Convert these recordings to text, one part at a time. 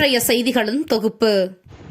இன்றைய செய்திகளின் தொகுப்பு.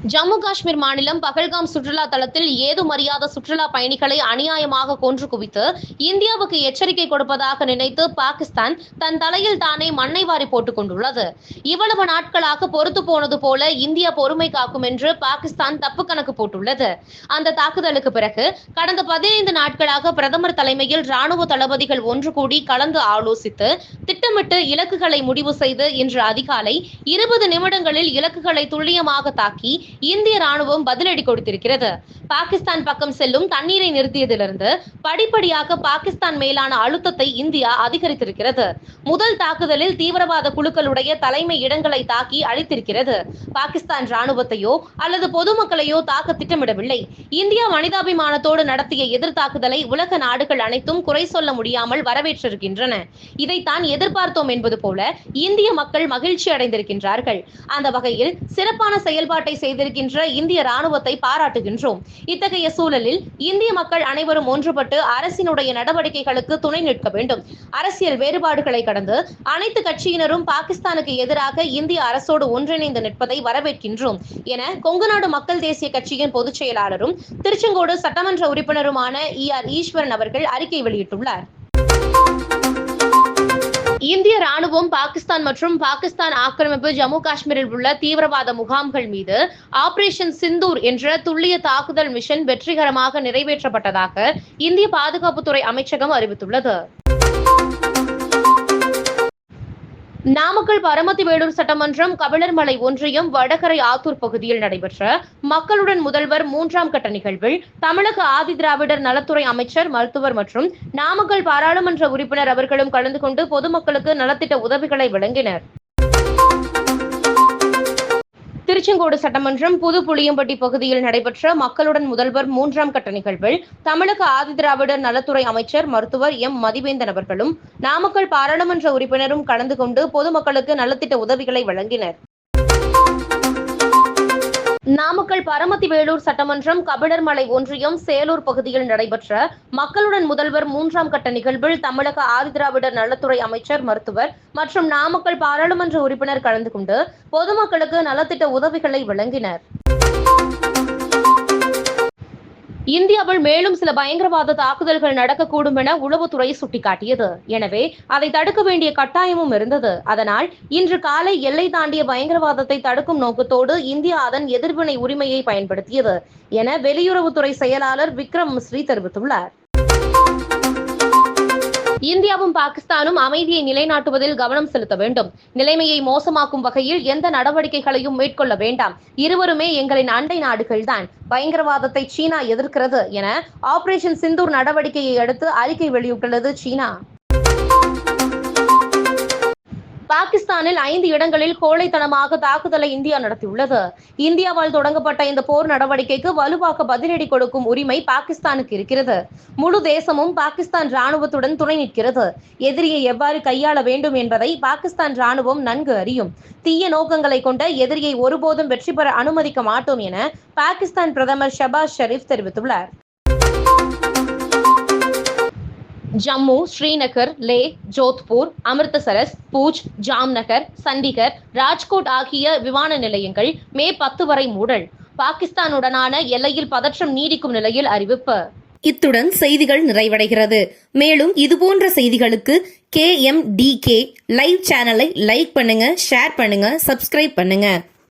ஜம்மு காஷ்மீர் மாநிலம் பகல்காம் சுற்றுலா தளத்தில் ஏதும் அறியாத சுற்றுலா பயணிகளை அநியாயமாக கொன்று குவித்து இந்தியாவுக்கு எச்சரிக்கை கொடுப்பதாக நினைத்து பாகிஸ்தான் தன் தலையில் தானே மண்ணை வாரி போட்டுக் கொண்டுள்ளது. இவ்வளவு நாட்களாக பொறுத்து போனது போல இந்தியா பொறுமை காக்கும் என்று பாகிஸ்தான் தப்பு கணக்கு போட்டுள்ளது. அந்த தாக்குதலுக்கு பிறகு கடந்த பதினைந்து நாட்களாக பிரதமர் தலைமையில் ராணுவ தளபதிகள் ஒன்று கூடி கலந்து ஆலோசித்து திட்டமிட்டு இலக்குகளை முடிவு செய்து இன்று அதிகாலை இருபது நிமிடங்களில் இலக்குகளை துல்லியமாக தாக்கி இந்திய ராணுவம் பதிலடி கொடுத்திருக்கிறது. பாகிஸ்தான் பக்கம் செல்லும் தண்ணீரை நிறுத்தியதிலிருந்து படிப்படியாக பாகிஸ்தான் மேலான அழுத்தத்தை இந்தியா அதிகரித்திருக்கிறது. முதல் தாக்குதலில் தீவிரவாத குழுக்களுடைய தலைமை இடங்களை தாக்கி அழித்திருக்கிறது. பாகிஸ்தான் ராணுவத்தையோ அல்லது பொதுமக்களையோ தாக்க திட்டமிடவில்லை. இந்தியா மனிதாபிமானத்தோடு நடத்திய எதிர் தாக்குதலை உலக நாடுகள் அனைத்தும் குறை சொல்ல முடியாமல் வரவேற்றிருக்கின்றன. இதைத்தான் எதிர்பார்த்தோம் என்பது போல இந்திய மக்கள் மகிழ்ச்சி அடைந்திருக்கின்றார்கள். அந்த வகையில் சிறப்பான செயல்பாட்டை செய்து செய்திருக்கின்ற இந்திய ராணுவத்தை பாராட்டுகின்றோம். இத்தகைய சூழலில் இந்திய மக்கள் அனைவரும் ஒன்றுபட்டு அரசினுடைய நடவடிக்கைகளுக்கு துணை நிற்க வேண்டும். அரசியல் வேறுபாடுகளை கடந்து அனைத்து கட்சியினரும் பாகிஸ்தானுக்கு எதிராக இந்திய அரசோடு ஒன்றிணைந்து நிற்பதை வரவேற்கின்றோம். என கொங்குநாடு மக்கள் தேசிய கட்சியின் பொதுச் செயலாளரும் திருச்செங்கோடு சட்டமன்ற உறுப்பினருமான இ ஆர் ஈஸ்வரன் அவர்கள் அறிக்கை வெளியிட்டுள்ளார். இந்திய ராணுவம் பாகிஸ்தான் மற்றும் பாகிஸ்தான் ஆக்கிரமிப்பு ஜம்மு காஷ்மீரில் உள்ள தீவிரவாத முகாம்கள் மீது ஆபரேஷன் சிந்தூர் என்ற துல்லிய தாக்குதல் மிஷன் வெற்றிகரமாக நிறைவேற்றப்பட்டதாக இந்திய பாதுகாப்புத்துறை அமைச்சகம் அறிவித்துள்ளது. நாமக்கல் பரமத்தி வேலூர் சட்டமன்றம் கபிலர்மலை ஒன்றியம் வடகரை ஆத்தூர் பகுதியில் நடைபெற்ற மக்களுடன் முதல்வர் மூன்றாம் கட்ட நிகழ்வில் தமிழக ஆதி திராவிடர் நலத்துறை அமைச்சர் மருத்துவர் மற்றும் நாமக்கல் பாராளுமன்ற உறுப்பினர் அவர்களும் கலந்து கொண்டு பொதுமக்களுக்கு நலத்திட்ட உதவிகளை வழங்கினர். திருச்செங்கோடு சட்டமன்றம் புது புளியம்பட்டி பகுதியில் நடைபெற்ற மக்களுடன் முதல்வர் மூன்றாம் கட்ட நிகழ்வில் தமிழக ஆதிதிராவிடர் நலத்துறை அமைச்சர் மருத்துவர் எம். மதிவேந்தன் அவர்களும் நாமக்கல் பாராளுமன்ற உறுப்பினரும் கலந்து கொண்டு பொதுமக்களுக்கு நலத்திட்ட உதவிகளை வழங்கினர். நாமக்கல் பரமத்தி வேலூர் சட்டமன்றம் கபிடர்மலை ஒன்றியம் சேலூர் பகுதியில் நடைபெற்ற மக்களுடன் முதல்வர் மூன்றாம் கட்ட நிகழ்வில் தமிழக ஆதிதிராவிடர் நலத்துறை அமைச்சர் மருத்துவர் மற்றும் நாமக்கல் பாராளுமன்ற உறுப்பினர் கலந்து கொண்டு பொதுமக்களுக்கு நலத்திட்ட உதவிகளை வழங்கினர். இந்தியாவில் மேலும் சில பயங்கரவாத தாக்குதல்கள் நடக்கக்கூடும் என உளவுத்துறை சுட்டிக்காட்டியது. எனவே அதை தடுக்க வேண்டிய கட்டாயமும் இருந்தது. அதனால் இன்று காலை எல்லை தாண்டிய பயங்கரவாதத்தை தடுக்கும் நோக்கத்தோடு இந்தியா அதன் எதிர்வினை உரிமையை பயன்படுத்தியது என வெளியுறவுத்துறை செயலாளர் விக்ரம் மிஸ்ரி தெரிவித்துள்ளார். இந்தியாவும் பாகிஸ்தானும் அமைதியை நிலைநாட்டுவதில் கவனம் செலுத்த வேண்டும். நிலைமையை மோசமாக்கும் வகையில் எந்த நடவடிக்கைகளையும் மேற்கொள்ள வேண்டாம். இருவருமே எங்களின் அண்டை நாடுகள்தான். பயங்கரவாதத்தை சீனா எதிர்க்கிறது என ஆபரேஷன் சிந்தூர் நடவடிக்கையை அடுத்து அறிக்கை வெளியிட்டுள்ளது சீனா. பாகிஸ்தானில் ஐந்து இடங்களில் கோழைத்தனமாக தாக்குதலை இந்தியா நடத்தியுள்ளது. இந்தியாவால் தொடங்கப்பட்ட இந்த போர் நடவடிக்கைக்கு வலுவாக பதிலடி கொடுக்கும் உரிமை பாகிஸ்தானுக்கு இருக்கிறது. முழு தேசமும் பாகிஸ்தான் ராணுவத்துடன் துணை நிற்கிறது. எதிரியை எவ்வாறு கையாள வேண்டும் என்பதை பாகிஸ்தான் ராணுவம் நன்கு அறியும். தீய நோக்கங்களை கொண்ட எதிரியை ஒருபோதும் வெற்றி பெற அனுமதிக்க மாட்டோம் என பாகிஸ்தான் பிரதமர் ஷபாஸ் ஷெரீப் தெரிவித்துள்ளார். ஜம்மு ஸ்ரீநகர் லே ஜோத்பூர் அமிர்தசரஸ் பூஜ் ஜாம்நகர் சண்டிகர் ராஜ்கோட் ஆகிய விமான நிலையங்கள் மே பத்து வரை மூடல். பாகிஸ்தானுடனான எல்லையில் பதற்றம் நீடிக்கும் நிலையில் அறிவிப்பு. இத்துடன் செய்திகள் நிறைவடைகிறது. மேலும் இதுபோன்ற செய்திகளுக்கு K M D K live சேனலை லைக் பண்ணுங்க ஷேர் பண்ணுங்க சப்ஸ்கிரைப் பண்ணுங்க.